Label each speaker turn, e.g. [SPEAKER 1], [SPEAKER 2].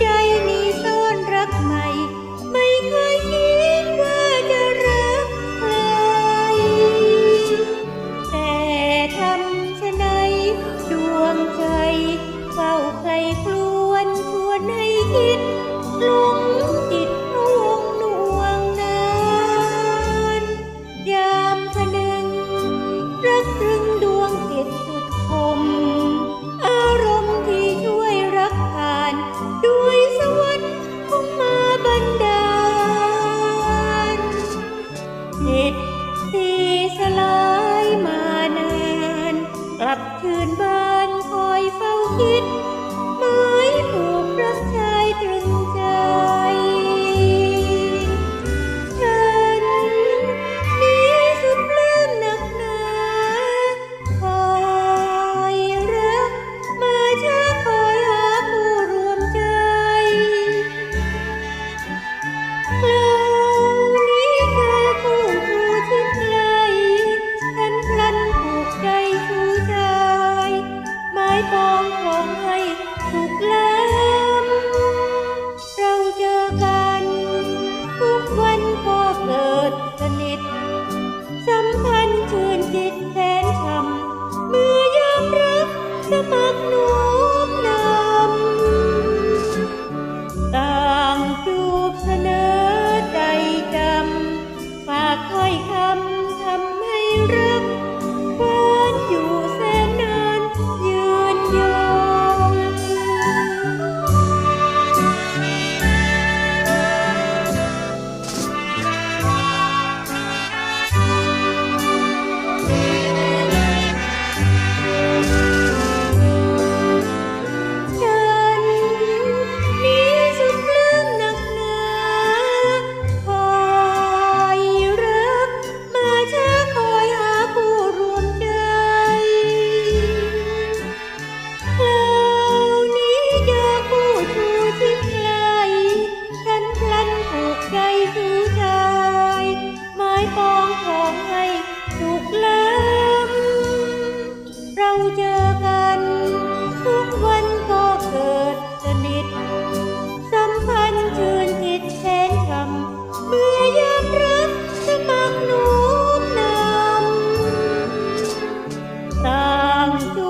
[SPEAKER 1] ใจนี้ซ่อนรักใหม่ ไม่เคยคิดว่าจะรักใคร แต่ทำชะไหนดวงใจเฝ้าใครกลวนชวนให้คิดหลงติดพวงหน่วงนานยามคะนึงรักตรึงด สลายมานาน กลับคืนบ้านคอยเฝ้าคิด the Thank you.